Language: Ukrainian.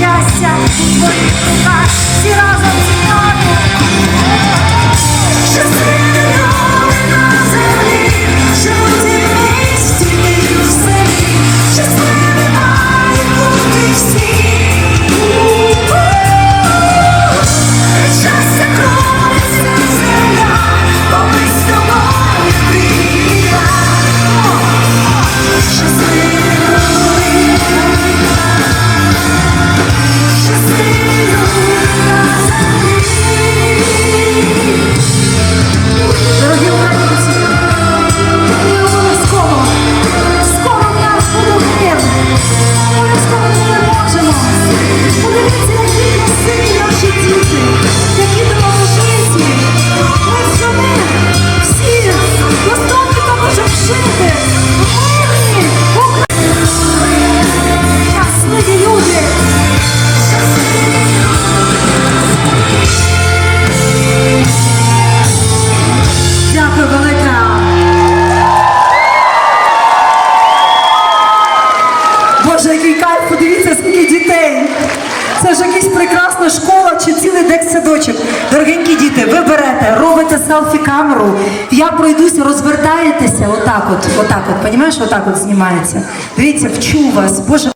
щастя у твоїх руках всі разом. садочок. Дорогенькі діти, ви берете, робите селфі-камеру. Я пройдуся, розвертаєтеся. Отак, от, отак, от, понімаєш, отак от знімається. Дивіться, вчу вас, боже.